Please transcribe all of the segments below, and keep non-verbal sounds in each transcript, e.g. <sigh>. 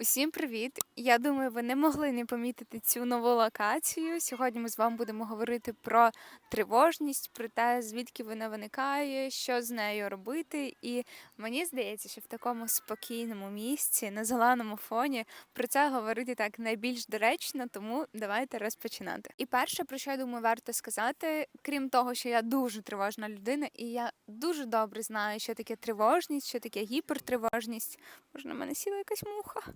Усім привіт! Я думаю, ви не могли не помітити цю нову локацію. Сьогодні ми з вами будемо говорити про тривожність, про те, звідки вона виникає, що з нею робити. І мені здається, що в такому спокійному місці, на зеленому фоні, про це говорити так найбільш доречно, тому давайте розпочинати. І перше, про що я думаю, варто сказати, крім того, що я дуже тривожна людина, і я дуже добре знаю, що таке тривожність, що таке гіпертривожність. Може, на мене сіла якась муха.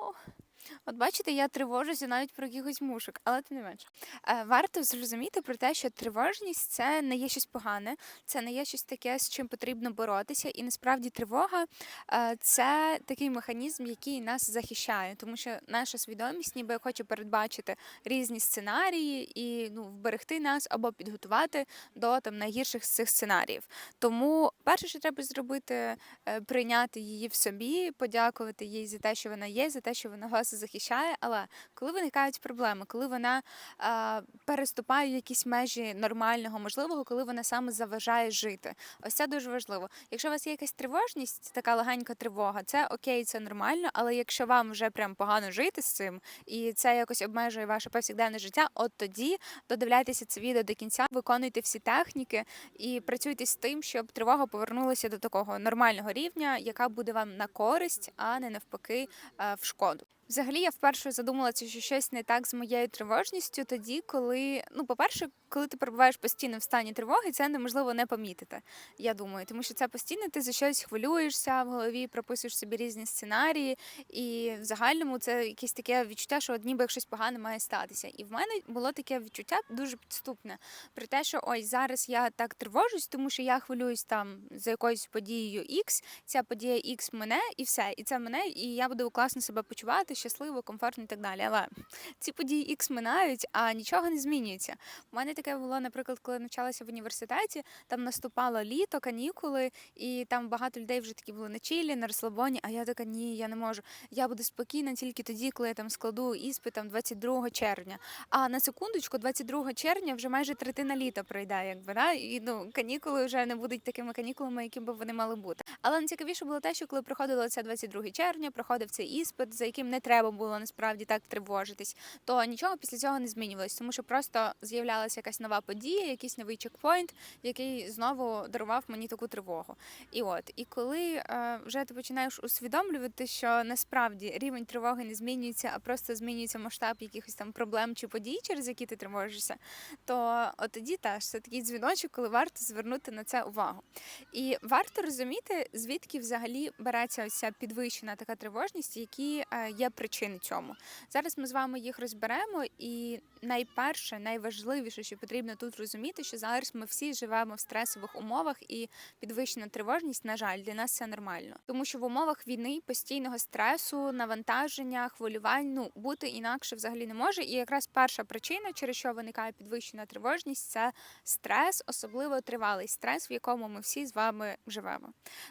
no. От бачите, я тривожуся навіть про якихось мушок, але тим не менше. Е, Варто зрозуміти про те, що тривожність це не є щось погане, це не є щось таке, з чим потрібно боротися. І насправді тривога е, це такий механізм, який нас захищає, тому що наша свідомість ніби хоче передбачити різні сценарії і ну, вберегти нас або підготувати до там найгірших з цих сценаріїв. Тому перше, що треба зробити, е, прийняти її в собі, подякувати їй за те, що вона є, за те, що вона вас захищає. Але коли виникають проблеми, коли вона е, переступає якісь межі нормального, можливого, коли вона саме заважає жити, ось це дуже важливо. Якщо у вас є якась тривожність, така легенька тривога, це окей, це нормально. Але якщо вам вже прям погано жити з цим, і це якось обмежує ваше повсякденне життя, от тоді додивляйтеся це відео до кінця, виконуйте всі техніки і працюйте з тим, щоб тривога повернулася до такого нормального рівня, яка буде вам на користь, а не навпаки е, в шкоду. Взагалі, я вперше задумалася, що щось не так з моєю тривожністю, тоді, коли, ну, по-перше, коли ти перебуваєш постійно в стані тривоги, це неможливо не помітити. Я думаю, тому що це постійно ти за щось хвилюєшся в голові, прописуєш собі різні сценарії, і в загальному це якесь таке відчуття, що ніби щось погане має статися. І в мене було таке відчуття дуже підступне про те, що ось зараз я так тривожусь, тому що я хвилююсь там за якоюсь подією X, ця подія X мене і все, і це мене, і я буду класно себе почувати, щасливо, комфортно і так далі. Але ці події X минають, а нічого не змінюється. У мене таке було, наприклад, коли навчалася в університеті, там наступало літо, канікули, і там багато людей вже такі були на чилі, на розслабоні. А я така, ні, я не можу. Я буду спокійна тільки тоді, коли я там складу іспит там 22 червня. А на секундочку, 22 червня вже майже третина літа пройде, якби да? і ну канікули вже не будуть такими канікулами, якими б вони мали бути. Але найцікавіше було те, що коли проходило це 22 червня, проходив цей іспит, за яким не треба було насправді так тривожитись, то нічого після цього не змінювалось, тому що просто з'являлася якась нова подія, якийсь новий чекпоінт, який знову дарував мені таку тривогу. І от, і коли е, вже ти починаєш усвідомлювати, що насправді рівень тривоги не змінюється, а просто змінюється масштаб якихось там проблем чи подій, через які ти тривожишся, то от тоді теж це такий дзвіночок, коли варто звернути на це увагу. І варто розуміти, звідки взагалі береться ця підвищена така тривожність, які е, є причини цьому. Зараз ми з вами їх розберемо, і найперше, найважливіше, що потрібно тут розуміти, що зараз ми всі живемо в стресових умовах, і підвищена тривожність, на жаль, для нас це нормально, тому що в умовах війни постійного стресу, навантаження, хвилювань ну бути інакше взагалі не може. І якраз перша причина, через що виникає підвищена тривожність, це стрес, особливо тривалий стрес, в якому ми всі з вами живемо.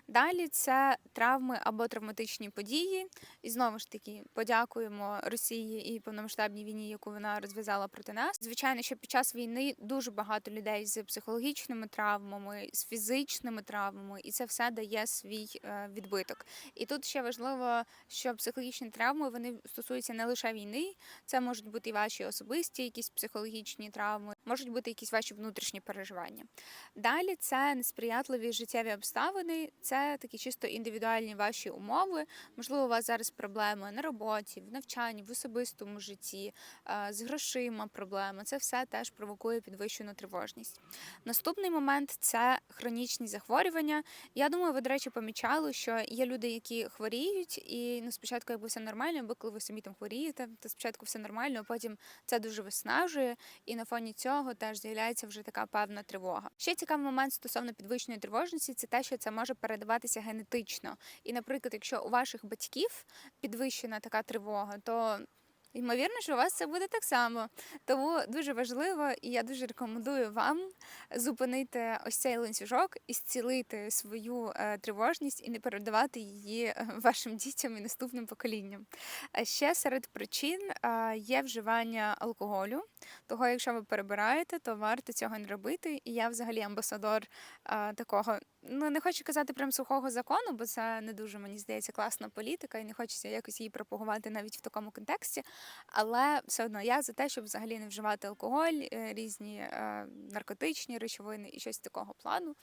Далі це травми або травматичні події, і знову ж таки подякуємо Росії і повномасштабній війні, яку вона розв'язала проти нас. Звичайно, що під час війни дуже багато людей з психологічними травмами, з фізичними травмами, і це все дає свій е, відбиток. І тут ще важливо, що психологічні травми вони стосуються не лише війни, це можуть бути і ваші особисті, якісь психологічні травми, можуть бути якісь ваші внутрішні переживання. Далі це несприятливі життєві обставини, це такі чисто індивідуальні ваші умови. Можливо, у вас зараз проблеми на роботі, в навчанні, в особистому житті, е, з грошима проблеми. Це все теж провокує підвищену тривожність. Наступний момент це хронічні захворювання. Я думаю, ви, до речі, помічали, що є люди, які хворіють, і ну, спочатку якби все нормально, бо коли ви самі там хворієте, то спочатку все нормально, а потім це дуже виснажує, і на фоні цього теж з'являється вже така певна тривога. Ще цікавий момент стосовно підвищеної тривожності, це те, що це може передаватися генетично. І, наприклад, якщо у ваших батьків підвищена така тривога, то Ймовірно, що у вас це буде так само. Тому дуже важливо, і я дуже рекомендую вам зупинити ось цей ланцюжок і зцілити свою е, тривожність і не передавати її е, <laughs> вашим дітям і наступним поколінням. Ще серед причин е, є вживання алкоголю. Того, якщо ви перебираєте, то варто цього не робити. І я взагалі амбасадор такого ну не хочу казати прям сухого закону, бо це не дуже мені здається класна політика, і не хочеться якось її пропагувати навіть в такому контексті. Але все одно я за те, щоб взагалі не вживати алкоголь, е, різні е, наркотичні речовини і щось такого плану.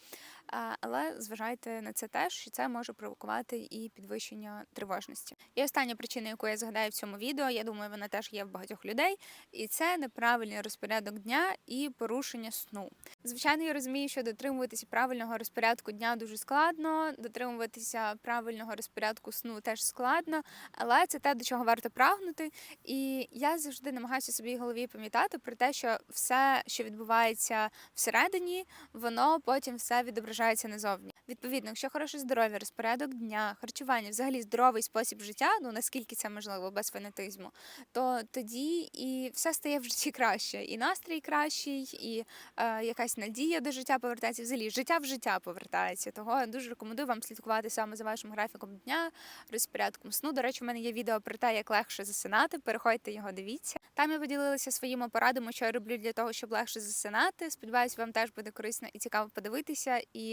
Але зважайте на це теж, що це може провокувати і підвищення тривожності. І остання причина, яку я згадаю в цьому відео, я думаю, вона теж є в багатьох людей, і це неправильний розпорядок дня і порушення сну. Звичайно, я розумію, що дотримуватися правильного розпорядку дня дуже складно, дотримуватися правильного розпорядку сну теж складно, але це те, до чого варто прагнути. І я завжди намагаюся собі в голові пам'ятати про те, що все, що відбувається всередині, воно потім все відображається назовні. Відповідно, якщо хороше здоров'я, розпорядок дня, харчування, взагалі здоровий спосіб життя, ну наскільки це можливо без фанатизму, то тоді і все стає в житті краще, і настрій кращий, і е, якась надія до життя повертається. Взагалі життя в життя повертається. Того я дуже рекомендую вам слідкувати саме за вашим графіком дня, розпорядком сну. До речі, у мене є відео про те, як легше засинати. Переходьте його, дивіться. Там я поділилася своїми порадами, що я роблю для того, щоб легше засинати. Сподіваюсь, вам теж буде корисно і цікаво подивитися, і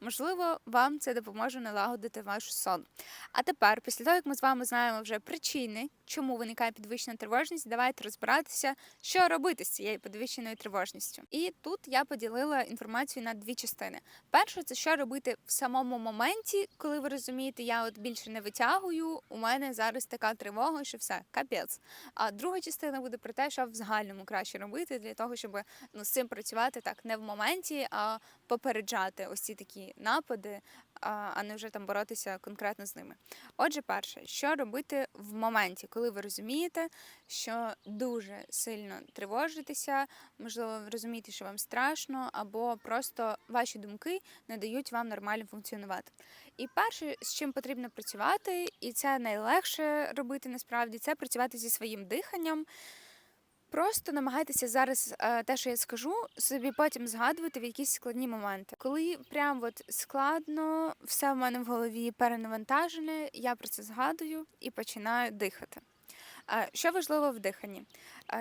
можливо вам це допоможе налагодити ваш сон. А тепер, після того, як ми з вами знаємо вже причини, чому виникає підвищена тривожність, давайте розбиратися, що робити з цією підвищеною тривожністю. І тут я поділила інформацію на дві частини. Перше, це що робити в самому моменті, коли ви розумієте, я от більше не витягую. У мене зараз така тривога, що все капець. А друга частина буде про те, що в загальному краще робити для того, щоб ну з цим працювати так не в моменті, а попереджати ось ці такі напади, а не вже там боротися конкретно з ними. Отже, перше, що робити в моменті, коли ви розумієте, що дуже сильно тривожитеся, можливо, розумієте, що вам страшно, або просто ваші думки не дають вам нормально функціонувати. І перше, з чим потрібно працювати, і це найлегше робити насправді, це працювати зі своїм диханням. Просто намагайтеся зараз е, те, що я скажу, собі потім згадувати в якісь складні моменти. Коли прям от складно, все в мене в голові перенавантажене, я про це згадую і починаю дихати. Е, Що важливо в диханні?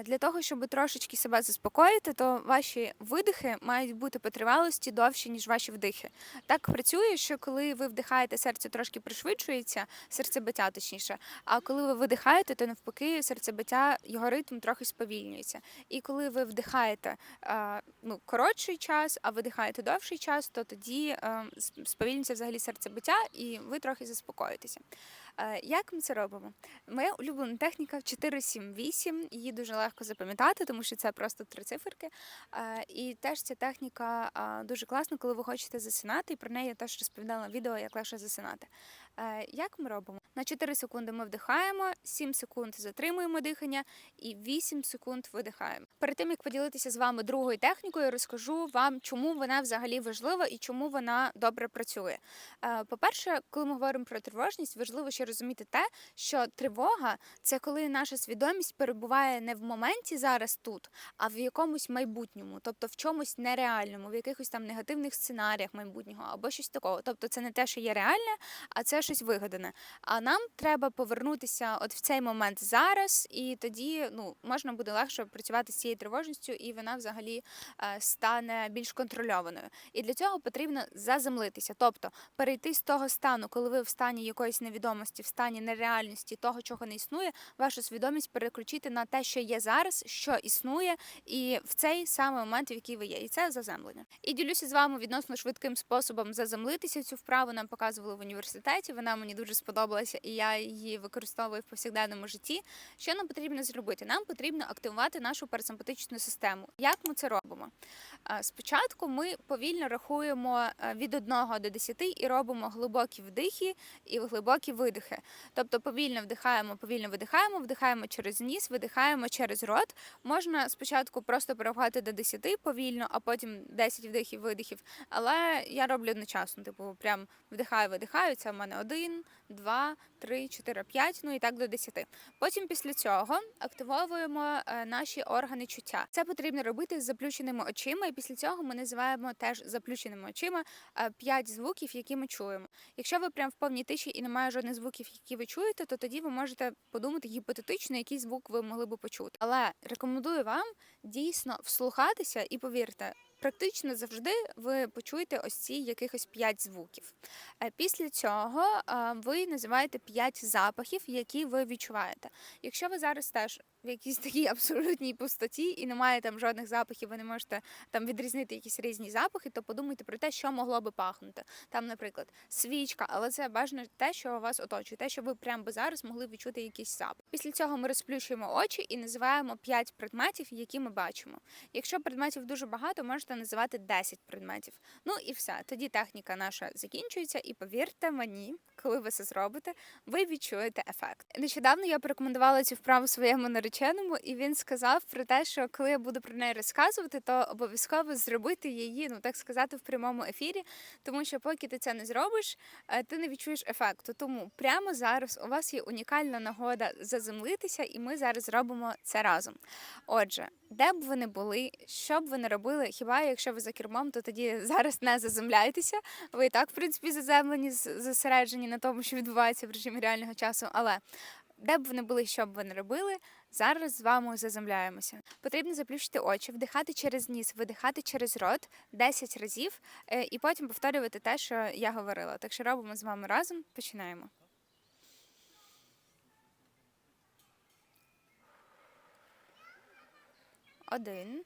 Для того, щоб трошечки себе заспокоїти, то ваші видихи мають бути по тривалості довші, ніж ваші вдихи. Так працює, що коли ви вдихаєте, серце трошки пришвидшується, серцебиття точніше. А коли ви видихаєте, то навпаки, серцебиття, його ритм трохи сповільнюється. І коли ви вдихаєте ну, коротший час, а видихаєте довший час, то тоді е, сповільнюється взагалі серцебиття, і ви трохи заспокоїтеся. Е, Як ми це робимо? Моя улюблена техніка 4-7-8. Її дуже легко запам'ятати, тому що це просто три циферки. Е, І теж ця техніка дуже класна, коли ви хочете засинати. І про неї я теж розповідала відео, як легше засинати. Е, Як ми робимо? На 4 секунди ми вдихаємо, 7 секунд затримуємо дихання і 8 секунд видихаємо. Перед тим як поділитися з вами другою технікою, розкажу вам, чому вона взагалі важлива і чому вона добре працює. Е, По-перше, коли ми говоримо про тривожність, важливо ще розуміти те, що тривога це коли наша свідомість перебуває не в моменті зараз тут, а в якомусь майбутньому, тобто в чомусь нереальному, в якихось там негативних сценаріях майбутнього або щось такого. Тобто, це не те, що є реальне, а це щось вигадане. А нам треба повернутися от в цей момент зараз, і тоді ну можна буде легше працювати з цією тривожністю, і вона взагалі е, стане більш контрольованою. І для цього потрібно заземлитися, тобто перейти з того стану, коли ви в стані якоїсь невідомості, в стані нереальності, того, чого не існує, вашу свідомість переключити на те, що є зараз, що існує, і в цей самий момент, в який ви є, і це заземлення. І ділюся з вами відносно швидким способом заземлитися. Цю вправу нам показували в університеті. Вона мені дуже сподобалася, і я її використовую в повсякденному житті. Що нам потрібно зробити? Нам потрібно активувати нашу парасимпатичну систему. Як ми це робимо? Спочатку ми повільно рахуємо е, від 1 до 10 і робимо глибокі вдихи і глибокі видихи. Тобто повільно вдихаємо, повільно видихаємо, вдихаємо через ніс, видихаємо через рот. Можна спочатку просто порахувати до 10 повільно, а потім 10 вдихів, видихів. Але я роблю одночасно, типу, прям вдихаю, видихаю. Це в мене один, 2, 3, 4, 5, ну і так до 10. Потім після цього активовуємо е, наші органи чуття. Це потрібно робити з заплющеними очима, і після цього ми називаємо теж заплющеними очима 5 звуків, які ми чуємо. Якщо ви прям в повній тиші і немає жодних звуків, які ви чуєте, то тоді ви можете подумати гіпотетично, який звук ви могли би почути. Але рекомендую вам дійсно вслухатися і повірте. Практично завжди ви почуєте ось ці якихось п'ять звуків. Е, Після цього е, називаєте п'ять запахів, які ви відчуваєте. Якщо ви зараз теж в якійсь <laughs> такій абсолютній пустоті і немає там жодних запахів, ви не можете там відрізнити якісь різні запахи, то подумайте про те, що могло би пахнути. Там, наприклад, свічка, але це бажано те, що вас оточує, те, що ви прямо би зараз могли відчути якийсь запах. Після цього ми розплющуємо очі і називаємо п'ять предметів, які ми бачимо. Якщо предметів дуже багато, можете називати 10 предметів. Ну і все. Тоді техніка наша закінчується, і повірте мені, коли ви це зробите, ви відчуєте ефект. Нещодавно я порекомендувала цю вправу своєму нареченому, і він сказав про те, що коли я буду про неї розказувати, то обов'язково зробити її, ну так сказати, в прямому ефірі, тому що поки ти це не зробиш, е, ти не відчуєш ефекту. Тому прямо зараз у вас є унікальна нагода заземлитися, і ми зараз зробимо це разом. Отже, де б ви не були, що б ви не робили, хіба якщо ви за кермом, то тоді зараз не заземляйтеся. Ви і так, в принципі, заземлені, зосереджені на тому, що відбувається в режимі реального часу. Але де б ви не були, що б ви не робили, зараз з вами заземляємося. Потрібно заплющити очі, вдихати через ніс, видихати через рот 10 разів, е, і потім повторювати те, що я говорила. Так що робимо з вами разом. Починаємо. Один.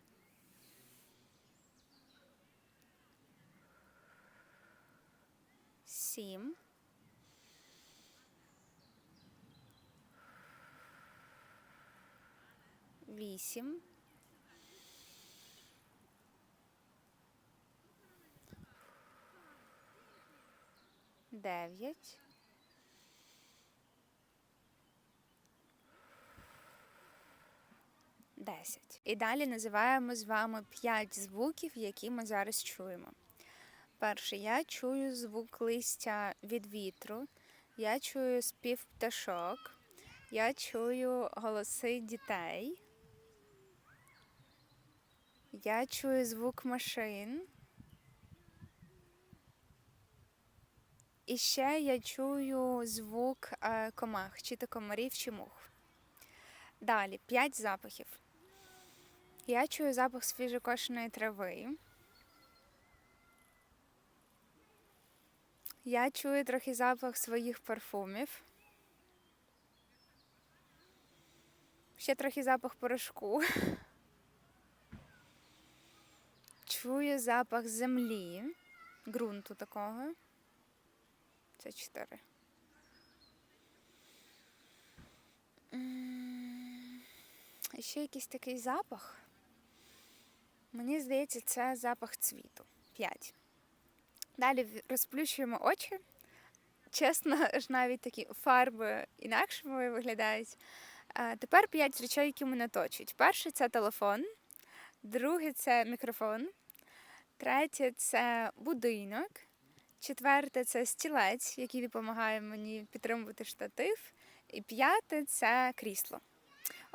Сім. Вісім. Дев'ять. Десять. І далі називаємо з вами п'ять звуків, які ми зараз чуємо. Перше, я чую звук листя від вітру, я чую спів пташок, я чую голоси дітей, я чую звук машин. І ще я чую звук е, комах, чи то комарів, чи мух. Далі п'ять запахів. Я чую запах свіжокошеної трави. Я чую трохи запах своїх парфумів. Ще трохи запах порошку. Чую запах землі, ґрунту такого. Це чотири. І ще якийсь такий запах. Мені здається, це запах цвіту. П'ять. Далі розплющуємо очі. Чесно, <laughs> аж навіть такі фарби інакшими виглядають. Тепер п'ять речей, які мене оточують. Перше це телефон, друге це мікрофон, третє це будинок, четверте це стілець, який допомагає мені підтримувати штатив. І п'яте це крісло.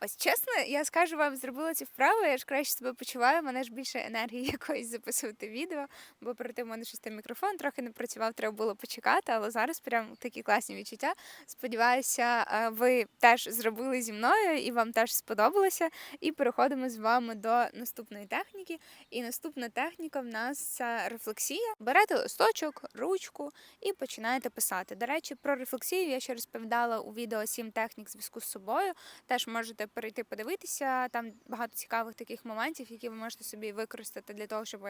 Ось чесно, я скажу вам, зробила ці вправи, я ж краще себе почуваю, мене ж більше енергії <laughs> якоїсь записувати відео, бо тим у мене щось там мікрофон трохи не працював, треба було почекати, але зараз прям такі класні відчуття. Сподіваюся, е, ви теж зробили зі мною і вам теж сподобалося. І переходимо з вами до наступної техніки. І наступна техніка в нас це рефлексія. Берете листочок, ручку і починаєте писати. До речі, про рефлексію я ще розповідала у відео 7 технік зв'язку з собою. Теж можете можете перейти подивитися. Там багато цікавих таких моментів, які ви можете собі використати для того, щоб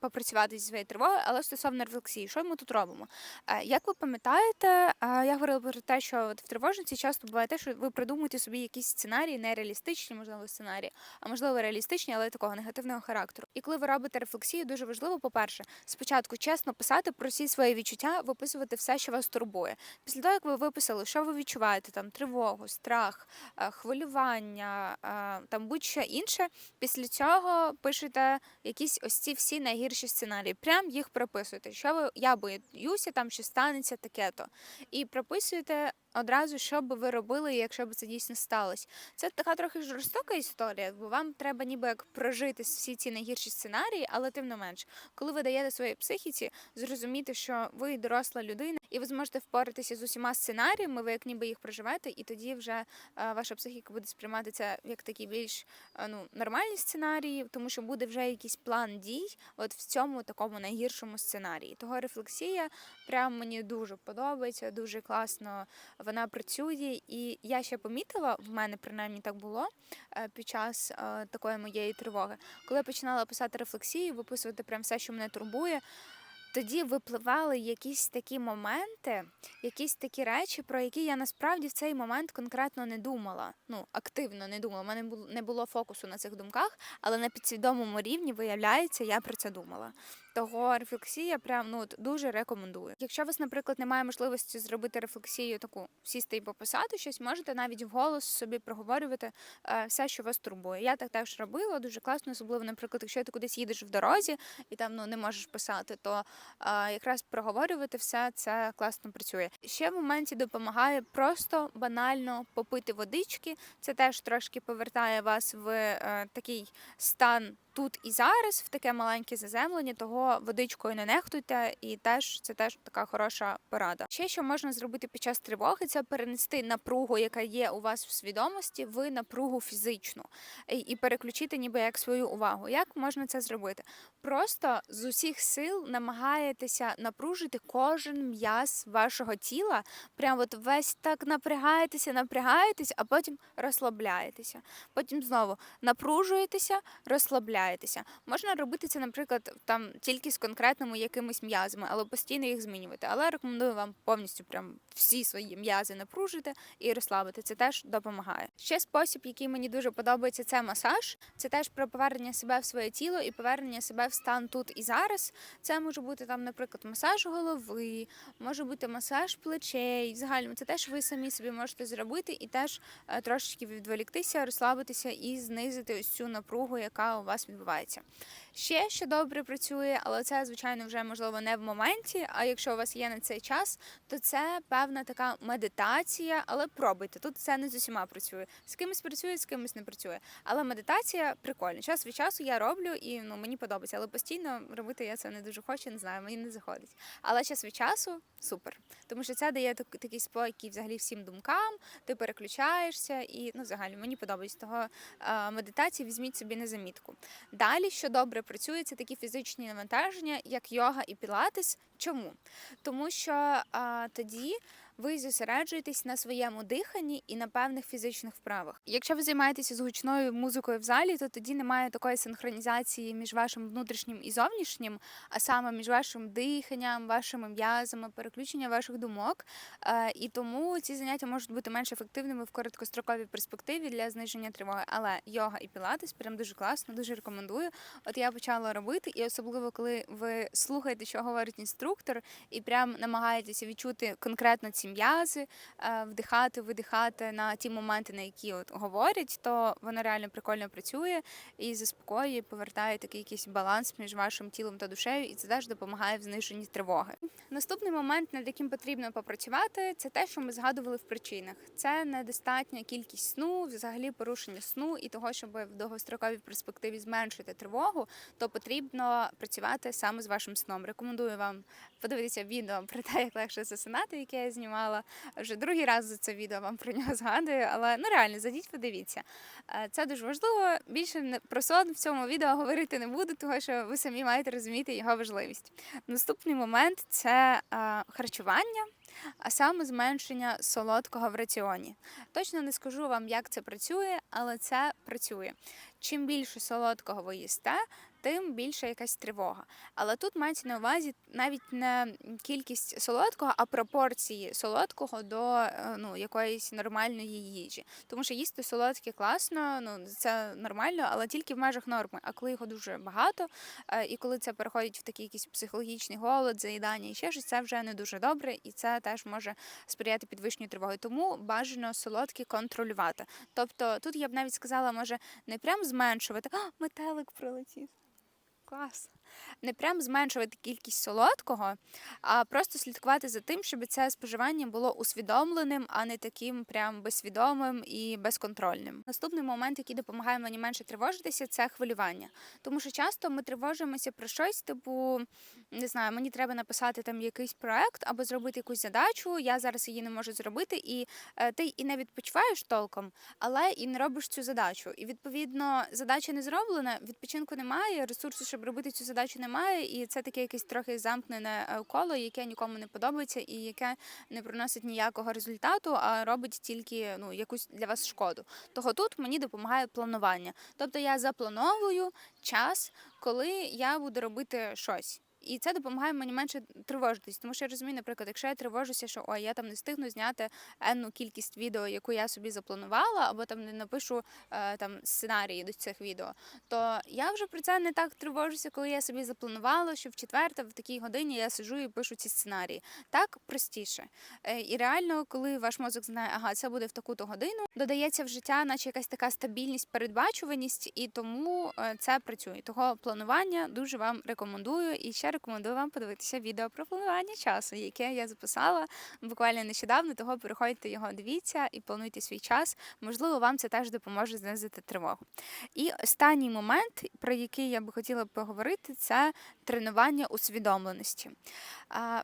попрацювати зі своєю тривогою. Але стосовно рефлексії, що ми тут робимо? Е, Як ви пам'ятаєте, е, я говорила про те, що в тривожності часто буває те, що ви придумуєте собі якісь сценарії, нереалістичні, можливо, сценарії, а можливо реалістичні, але такого негативного характеру. І коли ви робите рефлексію, дуже важливо, по-перше, спочатку чесно писати про всі свої відчуття, виписувати все, що вас турбує. Після того, як ви виписали, що ви відчуваєте, там тривогу, страх, е, хвилювання, е, там будь-що інше. Після цього пишете якісь ось ці всі найгірші сценарії. Прям їх прописуєте. Що ви я боюся, там що станеться таке-то. І прописуєте одразу, що би ви робили, якщо б це дійсно сталося. Це така трохи жорстока історія, бо вам треба ніби як прожити всі ці найгірші сценарії, але тим не менш, коли ви даєте своїй психіці зрозуміти, що ви доросла людина, і ви зможете впоратися з усіма сценаріями, ви як ніби їх проживаєте, і тоді вже е, ваша психіка буде сприймати це як такі більш е, ну, нормальні сценарії, тому що буде вже якийсь план дій, от в цьому такому найгіршому сценарії. Того рефлексія прям мені дуже подобається, дуже класно вона працює. І я ще помітила, в мене принаймні так було е, під час такої моєї тривоги, коли я починала писати рефлексію, виписувати прям все, що мене турбує. Тоді випливали якісь такі моменти, якісь такі речі, про які я насправді в цей момент конкретно не думала. Ну, активно не думала. У мене не було фокусу на цих думках, але на підсвідомому рівні, виявляється, я про це думала. Того рефлексія прям ну дуже рекомендую. Якщо у вас, наприклад, немає можливості зробити рефлексію таку сісти і пописати щось, можете навіть вголос собі проговорювати е, все, що вас турбує. Я так теж робила, дуже класно, особливо, наприклад, якщо ти кудись їдеш в дорозі і там ну не можеш писати, то е, якраз проговорювати все це класно працює. Ще в моменті допомагає просто банально попити водички. Це теж трошки повертає вас в е, такий стан. Тут і зараз в таке маленьке заземлення, того водичкою не нехтуйте, і теж це теж така хороша порада. Ще що можна зробити під час тривоги, це перенести напругу, яка є у вас в свідомості, в напругу фізичну і, переключити ніби як свою увагу. Як можна це зробити? Просто з усіх сил намагаєтеся напружити кожен м'яз вашого тіла. Прям от весь так напрягаєтеся, напрягаєтесь, а потім розслабляєтеся. Потім знову напружуєтеся, розслабляєтеся. Можна робити це, наприклад, там тільки з конкретними якимись м'язами, але постійно їх змінювати. Але рекомендую вам повністю прям всі свої м'язи напружити і розслабити. Це теж допомагає. Ще спосіб, який мені дуже подобається, це масаж. Це теж про повернення себе в своє тіло і повернення себе в стан тут і зараз. Це може бути там, наприклад, масаж голови, може бути масаж плечей. Взагалі, це теж ви самі собі можете зробити і теж е, трошечки відволіктися, розслабитися і знизити ось цю напругу, яка у вас відбувається відбувається. Ще що добре працює, але це звичайно вже можливо не в моменті. А якщо у вас є на цей час, то це певна така медитація, але пробуйте. Тут це не з усіма працює. З кимось працює, з кимось не працює. Але медитація прикольна. Час від часу я роблю і ну мені подобається, але постійно робити я це не дуже хочу, не знаю, мені не заходить. Але час від часу супер, тому що це дає такий спокій взагалі всім думкам. Ти переключаєшся і ну взагалі мені подобається того медитації. Візьміть собі на замітку. Далі, що добре працює, це такі фізичні навантаження, як йога і пілатес. Чому? Тому що а, тоді ви зосереджуєтесь на своєму диханні і на певних фізичних вправах. Якщо ви займаєтеся з гучною музикою в залі, то тоді немає такої синхронізації між вашим внутрішнім і зовнішнім, а саме між вашим диханням, вашими м'язами, переключення ваших думок. Е, І тому ці заняття можуть бути менш ефективними в короткостроковій перспективі для зниження тривоги. Але йога і пілатес прям дуже класно, дуже рекомендую. От я почала робити, і особливо коли ви слухаєте, що говорить інструктор, і прям намагаєтеся відчути конкретно ці м'язи, е, вдихати, видихати на ті моменти, на які от говорять, то воно реально прикольно працює і заспокоює, повертає такий якийсь баланс між вашим тілом та душею, і це теж допомагає в зниженні тривоги. Наступний момент, над яким потрібно попрацювати, це те, що ми згадували в причинах. Це недостатня кількість сну, взагалі порушення сну і того, щоб в довгостроковій перспективі зменшити тривогу, то потрібно працювати саме з вашим сном. Рекомендую вам подивитися відео про те, як легше засинати, яке я знімала. Вже другий раз за це відео вам про нього <laughs> згадую, але ну реально зайдіть, подивіться. Е, Це дуже важливо. Більше про сон в цьому відео говорити не буду, тому що ви самі маєте розуміти його важливість. Наступний момент це е, харчування. а саме зменшення солодкого в раціоні. Точно не скажу вам, як це працює, але це працює. Чим більше солодкого ви їсте, тим більше якась тривога. Але тут мається на увазі навіть не кількість солодкого, а пропорції солодкого до е, ну, якоїсь нормальної їжі. Тому що їсти солодке класно, ну це нормально, але тільки в межах норми. А коли його дуже багато, е, і коли це переходить в такий якийсь психологічний голод, заїдання і ще щось, це вже не дуже добре, і це теж може сприяти підвищенню тривоги. Тому бажано солодкі контролювати. Тобто тут я б навіть сказала, може не прям зменшувати, а метелик прилетів. Клас. Не прям зменшувати кількість солодкого, а просто слідкувати за тим, щоб це споживання було усвідомленим, а не таким прям безсвідомим і безконтрольним. Наступний момент, який допомагає мені менше тривожитися, це хвилювання. Тому що часто ми тривожимося про щось, типу, не знаю, мені треба написати там якийсь проект або зробити якусь задачу. Я зараз її не можу зробити, і е, ти і не відпочиваєш толком, але і не робиш цю задачу. І відповідно задача не зроблена, відпочинку немає, ресурсу, щоб робити цю задачу, немає, і це таке якесь трохи замкнене е, коло, яке нікому не подобається, і яке не приносить ніякого результату, а робить тільки ну якусь для вас шкоду. Того тут мені допомагає планування. Тобто я заплановую час, коли я буду робити щось. І це допомагає мені менше тривожитись, тому що я розумію, наприклад, якщо я тривожуся, що ой, я там не встигну зняти енну кількість відео, яку я собі запланувала, або там не напишу е, там сценарії до цих відео, то я вже про це не так тривожуся, коли я собі запланувала, що в четверте, в такій годині я сиджу і пишу ці сценарії. Так простіше. Е, і реально, коли ваш мозок знає, ага, це буде в таку-то годину, додається в життя, наче якась така стабільність, передбачуваність, і тому е, це працює. Того планування дуже вам рекомендую і ще рекомендую вам подивитися відео про планування часу, яке я записала буквально нещодавно. Того переходьте його, дивіться і плануйте свій час. Можливо, вам це теж допоможе знизити тривогу. І останній момент, про який я би хотіла поговорити, це тренування усвідомленості.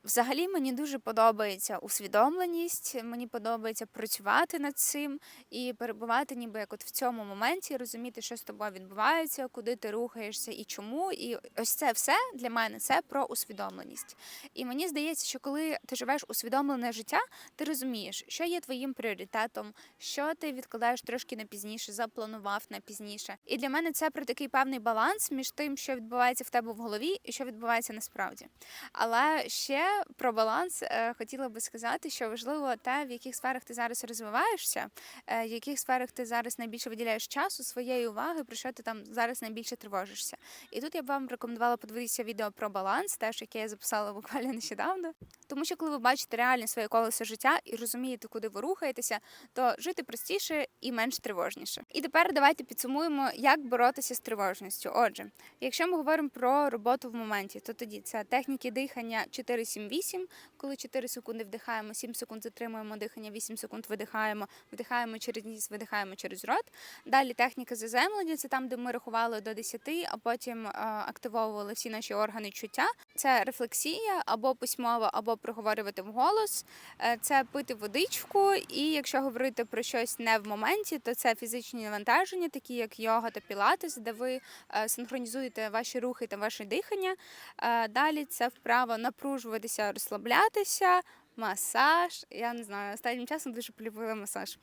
Взагалі мені дуже подобається усвідомленість, мені подобається працювати над цим і перебувати, ніби як от в цьому моменті, розуміти, що з тобою відбувається, куди ти рухаєшся і чому. І ось це все для мене це про усвідомленість. І мені здається, що коли ти живеш усвідомлене життя, ти розумієш, що є твоїм пріоритетом, що ти відкладаєш трошки на пізніше, запланував на пізніше. І для мене це про такий певний баланс між тим, що відбувається в тебе в голові, і що відбувається насправді. Але ще про баланс е, хотіла би сказати, що важливо те, в яких сферах ти зараз розвиваєшся, е, в яких сферах ти зараз найбільше виділяєш часу, своєї уваги, про що ти там зараз найбільше тривожишся. І тут я б вам рекомендувала подивитися відео про баланс, теж яке я записала буквально <laughs> нещодавно. Тому що коли ви бачите реальне своє колесо життя і розумієте, куди ви рухаєтеся, то жити простіше і менш тривожніше. І тепер давайте підсумуємо, як боротися з тривожністю. Отже, якщо ми говоримо про роботу в моменті, то тоді це техніки дихання 4-7-8, коли 4 секунди вдихаємо, 7 секунд затримуємо дихання, 8 секунд видихаємо, вдихаємо через ніс, видихаємо через рот. Далі техніка заземлення, це там, де ми рахували до 10, а потім е, активовували всі наші органи чуття. Це рефлексія або письмова, або проговорювати вголос, Е, це пити водичку, і якщо говорити про щось не в моменті, то це фізичні навантаження, такі як йога та пілатес, де ви е, синхронізуєте ваші рухи та ваше дихання. Е, Далі це вправа напружуватися, розслаблятися. Масаж, я не знаю, останнім часом дуже полюбила масаж.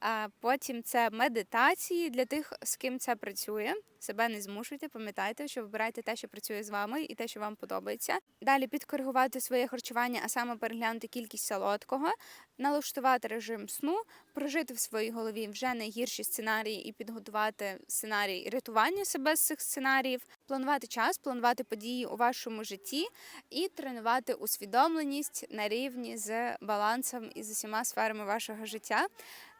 А потім це медитації для тих, з ким це працює. Себе не змушуйте, пам'ятайте, що вибирайте те, що працює з вами, і те, що вам подобається. Далі підкоригувати своє харчування, а саме переглянути кількість солодкого, налаштувати режим сну, прожити в своїй голові вже найгірші сценарії і підготувати сценарій рятування себе з цих сценаріїв, планувати час, планувати події у вашому житті і тренувати усвідомленість на рівні з балансом і з усіма сферами вашого життя.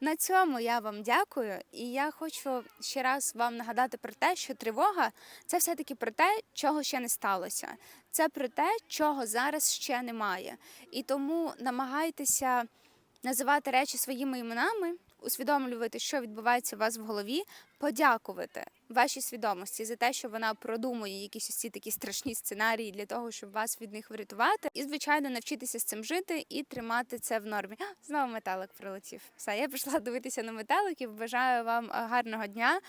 На цьому я вам дякую, і я хочу ще раз вам нагадати про те, що тривога це все-таки про те, чого ще не сталося. Це про те, чого зараз ще немає. І тому намагайтеся називати речі своїми іменами, усвідомлювати, що відбувається у вас в голові, подякувати вашій свідомості за те, що вона продумує якісь ці такі страшні сценарії для того, щоб вас від них врятувати. І, звичайно, навчитися з цим жити і тримати це в нормі. Знову метелик прилетів. Все, я пішла дивитися на метеликів. Бажаю вам е, гарного дня.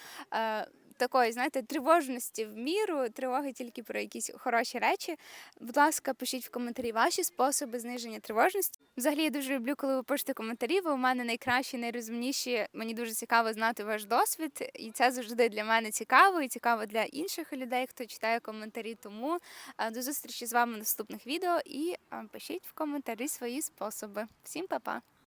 Такої, знаєте, тривожності в міру, тривоги тільки про якісь хороші речі. Будь ласка, пишіть в коментарі ваші способи зниження тривожності. Взагалі я дуже люблю, коли ви пишете коментарі. Ви у мене найкращі, найрозумніші. Мені дуже цікаво знати ваш досвід, і це завжди для мене цікаво і цікаво для інших людей, хто читає коментарі. Тому е, до зустрічі з вами в наступних відео і е, пишіть в коментарі свої способи. Всім па-па!